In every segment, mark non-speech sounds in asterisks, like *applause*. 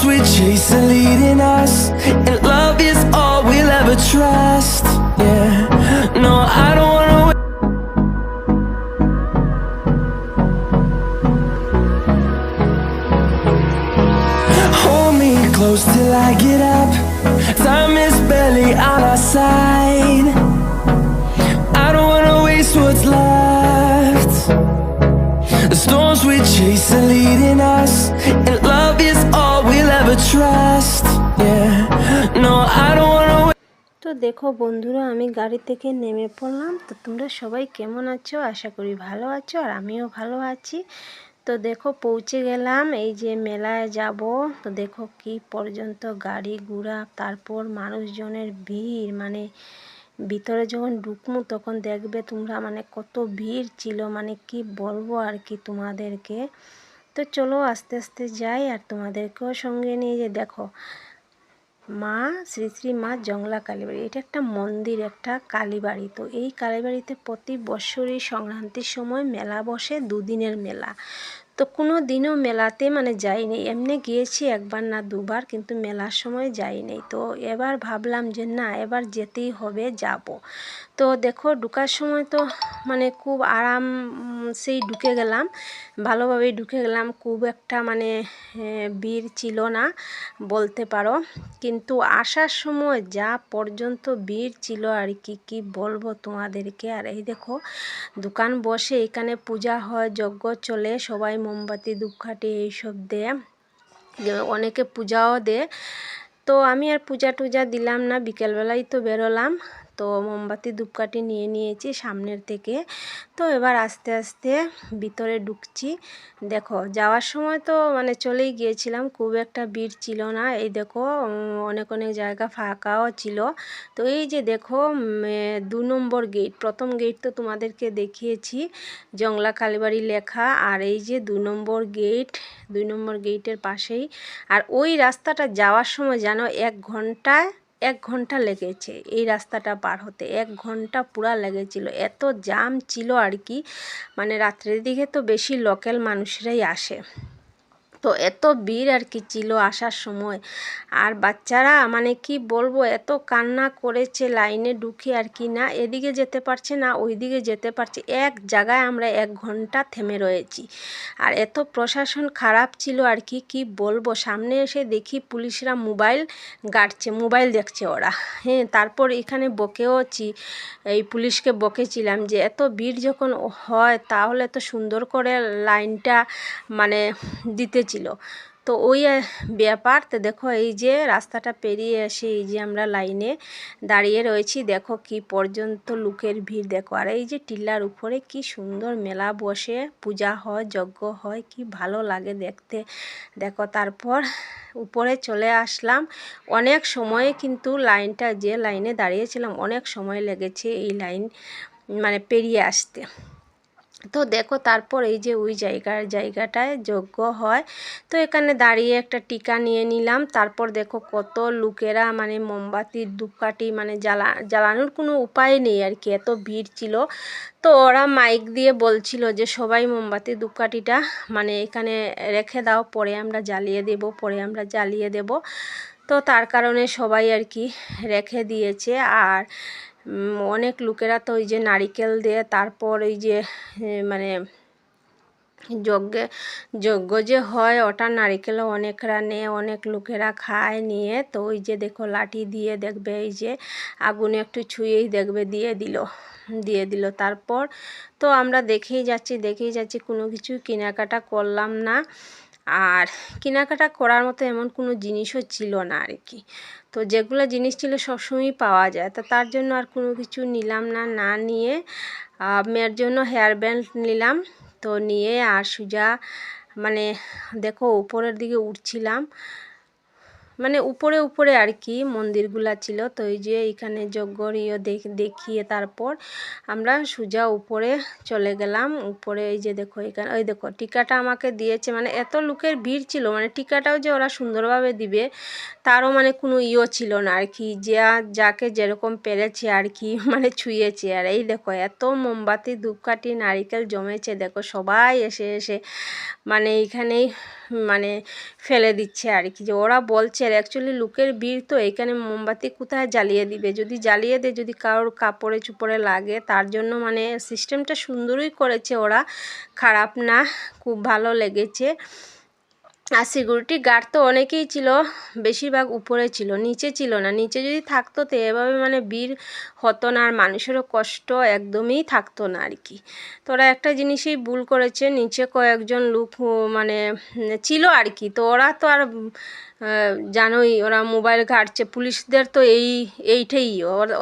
Storms we chase are leading us, and love is all we'll ever trust. Yeah, no, I don't wanna. wait Hold me close till I get up. তো দেখো বন্ধুরা, আমি গাড়ি থেকে নেমে পড়লাম। তো তোমরা সবাই কেমন আছো? আশা করি ভালো আছো আর আমিও ভালো আছি। তো দেখো পৌঁছে গেলাম, এই যে মেলায় যাব। তো দেখো কি পর্যন্ত গাড়ি ঘোড়া, তারপর মানুষজনের ভিড় মানে ভিতরে যখন ঢুকমু তখন দেখবে তোমরা মানে কত ভিড় ছিল মানে কি বলব আর কি তোমাদেরকে। তো চলো আস্তে আস্তে যাই আর তোমাদেরকেও সঙ্গে নিয়ে যে দেখো। মা, শ্রী শ্রী মা জংলা কালীবাড়ি। এটা একটা মন্দির, একটা কালীবাড়ি। তো এই কালীবাড়িতে প্রতি বছরই সংক্রান্তির সময় মেলা বসে, দুদিনের মেলা। তো কোনো দিনও মেলাতে মানে যাই যাইনি। এমনি গিয়েছি একবার না দুবার, কিন্তু মেলার সময় যাইনি। তো এবার ভাবলাম যে না, এবার যেতেই হবে, যাব। তো দেখো, ঢুকার সময় তো মানে খুব আরাম সেই ঢুকে গেলাম। ভালোভাবেই ঢুকে গেলাম। খুব একটা মানে ভিড় ছিল না, বলতে পারো। কিন্তু আসার সময় যা পর্যন্ত ভিড় ছিল আর কি কি বলব তোমাদেরকে? আর এই দেখো, দোকান বসে এখানে পূজা হয়, যজ্ঞ চলে, সবাই মোমবাতি, ধূপকাঠি এইসব দেয় অনেকে পূজাও দেয় তো আমি আর পূজা টুজা দিলাম না বিকেলবেলাই তো বেরোলাম। তো মোমবাতি, ধূপকাঠি নিয়ে নিয়েছি সামনের থেকে। তো এবার আস্তে আস্তে ভিতরে ঢুকছি। দেখো, যাওয়ার সময় তো মানে চলেই গিয়েছিলাম, খুব একটা ভিড় ছিল না। এই দেখো অনেক অনেক জায়গা ফাঁকাও ছিল। তো এই যে দেখো দু নম্বর গেট প্রথম গেট তো তোমাদেরকে দেখিয়েছি জংলা কালীবাড়ি লেখা। আর এই যে দু নম্বর গেট দুই নম্বর গেটের পাশেই। আর ওই রাস্তাটা যাওয়ার সময় যেন এক ঘন্টায় এক ঘণ্টা লেগেছে। এই রাস্তাটা পার হতে এক ঘণ্টা পুরা লেগেছিল। এত জাম ছিল আর কি মানে রাত্রের দিকে তো বেশি লোকাল মানুষরাই আসে। তো এত ভিড় আর কি ছিল আসার সময়। আর বাচ্চারা মানে কি বলব, এত কান্না করেছে লাইনে ঢুকে আর কি না, এদিকে যেতে পারছে না, ওইদিকে যেতে পারছে, এক জায়গায় আমরা এক ঘণ্টা থেমে রয়েছি। আর এত প্রশাসন খারাপ ছিল আর কি কি বলব, সামনে এসে দেখি পুলিশরা মোবাইল গাড়ছে, মোবাইল দেখছে ওরা। হ্যাঁ তারপর এখানে বকেওছি, এই পুলিশকে বকেছিলাম যে এত ভিড় যখন হয়, তাহলে তো সুন্দর করে লাইনটা মানে দিতেছিল তো ওই ব্যাপার, তো দেখো এই যে রাস্তাটা পেরিয়ে এসে এই যে আমরা লাইনে দাঁড়িয়ে রয়েছি, দেখো কি পর্যন্ত লোকের ভিড়, দেখো। আর এই যে টিলার উপরে কি সুন্দর মেলা বসে, পূজা হয়, যজ্ঞ হয়, কি ভালো লাগে দেখতে। দেখো তারপর উপরে চলে আসলাম। অনেক সময়ে কিন্তু লাইনটা, যে লাইনে দাঁড়িয়েছিলাম, অনেক সময় লেগেছে এই লাইন মানে পেরিয়ে আসতে। তো দেখো তারপর এই যে ওই জায়গার জায়গাটায় যজ্ঞ হয়। তো এখানে দাঁড়িয়ে একটা টিকা নিয়ে নিলাম। তারপর দেখো কত লোকেরা মানে মোমবাতির ধূপকাঠি মানে জ্বালা, জ্বালানোর কোনো উপায় নেই আর কি এত ভিড় ছিল। তো ওরা মাইক দিয়ে বলছিল যে সবাই মোমবাতি ধূপকাঠিটা মানে এখানে রেখে দাও, পরে আমরা জ্বালিয়ে দেব, পরে আমরা জ্বালিয়ে দেব। তো তার কারণে সবাই আর কি রেখে দিয়েছে। আর অনেক লোকেরা তো ওই যে নারিকেল দিয়ে তারপর ওই যে মানে যজ্ঞে, যজ্ঞ যে হয়, ওটা নারিকেলও অনেকরা নেয়, অনেক লোকেরা খায়, নিয়ে তো ওই যে দেখো লাঠি দিয়ে দেখবে, এই যে আগুনে একটু ছুঁয়েই দেখবে, দিয়ে দিল দিয়ে দিল। তারপর তো আমরা দেখেই যাচ্ছি দেখেই যাচ্ছি, কোনো কিছু কেনাকাটা করলাম না। আর কেনাকাটা করার মতো এমন কোনো জিনিসও ছিল না আর কি। তো যেগুলো জিনিস ছিল সবসময়ই পাওয়া যায়। তো তার জন্য আর কোনো কিছু নিলাম না না নিয়ে মেয়ের জন্য হেয়ার ব্যান্ড নিলাম। তো নিয়ে আর সুজা মানে দেখো, উপরের দিকে উঠছিলাম। মানে উপরে উপরে আর কি মন্দিরগুলা ছিল। তো এই যে যজ্ঞর ইয়ে দেখ- দেখিয়ে তারপর আমরা সোজা উপরে চলে গেলাম। উপরে এই যে দেখো এখানে, ওই দেখো টিকাটা আমাকে দিয়েছে। মানে এত লোকের ভিড় ছিল মানে টিকাটাও যে ওরা সুন্দরভাবে দিবে, তারও মানে কোনো ইয়ে ছিল না আর কি যা, যাকে যেরকম পেরেছে আর কি *laughs* মানে ছুঁয়েছে। আর এই দেখো এত মোমবাতি, ধূপকাঠি, নারিকেল জমেছে, দেখো সবাই এসে এসে মানে এইখানেই মানে ফেলে দিচ্ছে আর কি যে ওরা বলছে অ্যাকচুয়ালি লোকের ভিড় তো এখানে মোমবাতি কোথায় জ্বালিয়ে দিবে? যদি জ্বালিয়ে দেয়, যদি কারোর কাপড়ে চুপড়ে লাগে, তার জন্য মানে সিস্টেমটা সুন্দরই করেছে ওরা। খারাপ না, খুব ভালো লেগেছে। আর সিকিউরিটি গার্ড তো অনেকেই ছিল, বেশিরভাগ উপরে ছিল, নিচে ছিল না। নিচে যদি থাকতো, তো এভাবে মানে ভিড় হতো না, আর মানুষেরও কষ্ট একদমই থাকতো না আর কি। তো ওরা একটা জিনিসই ভুল করেছে, নিচে কয়েকজন লোক মানে ছিল আর কি। তো ওরা তো আর জানোই ওরা মোবাইল ঘাটছে। পুলিশদের তো এই এইটাই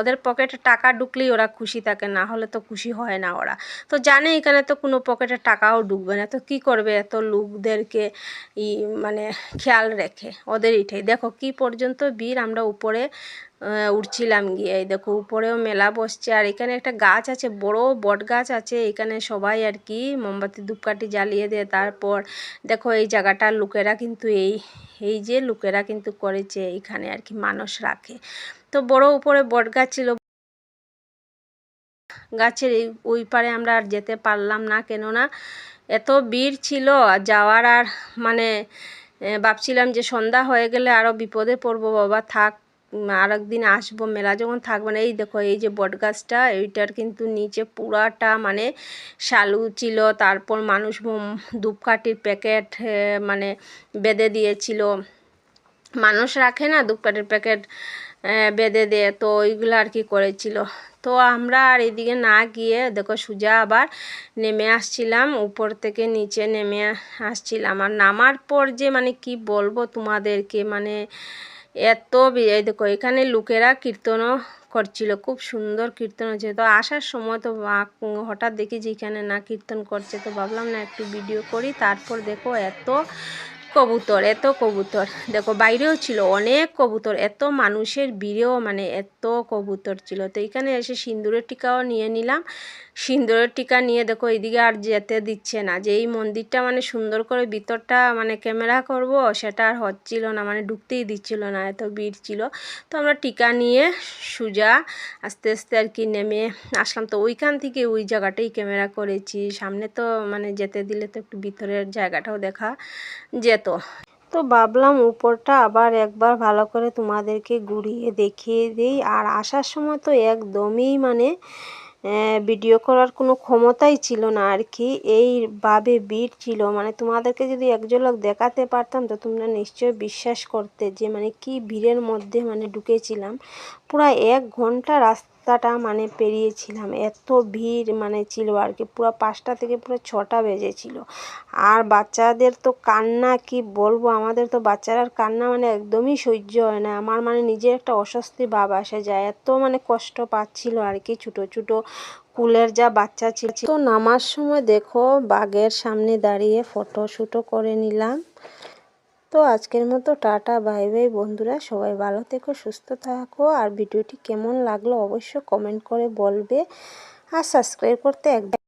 ওদের পকেটে টাকা ঢুকলেই ওরা খুশি থাকে, না হলে তো খুশি হয় না ওরা। তো জানে এখানে তো কোনো পকেটে টাকাও ঢুকবে না। তো কি করবে এত লোকদেরকে ই মানে খেয়াল রেখে? ওদের এটাই দেখো, কি পর্যন্ত বীর আমরা উপরে উঠছিলাম গিয়ে। এই দেখো, উপরেও মেলা বসছে। আর এখানে একটা গাছ আছে, বড় বট গাছ আছে। এখানে সবাই আর কি, মোমবাতি ধূপকাঠি জ্বালিয়ে দেয়। তারপর দেখো, এই জায়গাটার লোকেরা কিন্তু এই এই যে লোকেরা কিন্তু করেছে, এখানে আর কি মানুষ রাখে। তো বড় উপরে বট গাছ ছিল। গাছের এই, ওই পারে আমরা আর যেতে পারলাম না, কেননা এত ভিড় ছিল। যাওয়ার আর মানে ভাবছিলাম যে সন্ধ্যা হয়ে গেলে আরও বিপদে পড়ব, বাবা থাক। আর একদিন আসব, মেলা যখন থাকবে না, এই দেখো, এই যে বট গাছটা, এইটার কিন্তু নিচে পুরাটা মানে শালু ছিল, তারপর মানুষ ধূপকাঠির প্যাকেট মানে বেঁধে দিয়েছিল। মানুষ রাখে না ধূপকাঠির প্যাকেট বেঁধে দেয়, তো ওইগুলো আর কি করেছিল। তো আমরা আর এদিকে না গিয়ে, দেখো সুজা আবার নেমে আসছিলাম, উপর থেকে নিচে নেমে আসছিলাম। আর নামার পর যে মানে কি বলব তোমাদেরকে মানে এত দেখো, এখানে লোকেরা কীর্তনও করছিল, খুব সুন্দর কীর্তন হচ্ছে তো আসার সময় তো হঠাৎ দেখি যে এখানে না কীর্তন করছে, তো ভাবলাম না একটু ভিডিও করি। তারপর দেখো এত কবুতর এত কবুতর। দেখো, বাইরেও ছিল অনেক কবুতর, এত মানুষের ভিড়েও মানে এত কবুতর ছিল। তো এখানে এসে সিন্দুরের টিকাও নিয়ে নিলাম। সিন্দুরের টিকা নিয়ে দেখো এইদিকে আর যেতে দিচ্ছে না। যে এই মন্দিরটা মানে সুন্দর করে ভিতরটা মানে ক্যামেরা করব, সেটা আর হচ্ছিল না মানে ঢুকতেই দিচ্ছিল না, এত ভিড় ছিল। তো আমরা টিকা নিয়ে সুজা আস্তে আস্তে আর কি নেমে আসলাম। তো ওইখান থেকে ওই জায়গাটাই ক্যামেরা করেছি। সামনে তো মানে যেতে দিলে তো একটু ভিতরের জায়গাটাও দেখা যেত। তো ভাবলাম উপরটা আবার একবার ভালো করে তোমাদেরকে ঘুরিয়ে দেখিয়ে দিই। আর আসার সময় তো একদমই মানে ভিডিও করার কোনো ক্ষমতাই ছিল না আর কি। এইভাবে ভিড় ছিল। মানে তোমাদেরকে যদি একজন লোক দেখাতে পারতাম তো তোমরা নিশ্চয়ই বিশ্বাস করতে যে মানে কি ভিড়ের মধ্যে মানে ঢুকেছিলাম। পুরা এক ঘণ্টা রাস্তাটা মানে পেরিয়েছিলাম। এত ভিড় মানে ছিল আর কি। পুরো পাঁচটা থেকে পুরো ছটা বেজেছিল। আর বাচ্চাদের তো কান্না, কি বলব? আমাদের তো বাচ্চারার কান্না মানে একদমই সহ্য হয় না। আমার মানে নিজের একটা অস্বস্তি ভাব আসে যায়। এত মানে কষ্ট পাচ্ছিল আর কি ছোটো ছোটো কুলের যা বাচ্চা ছিল। তো নামার সময় দেখো, বাঘের সামনে দাঁড়িয়ে ফটো শুটো করে নিলাম। তো আজকের মতো টাটা, বাই বাই বন্ধুরা। সবাই ভালো থেকো, সুস্থ থাকো। আর ভিডিওটি কেমন লাগল অবশ্য কমেন্ট করে বলবে। আর সাবস্ক্রাইব করতে একদম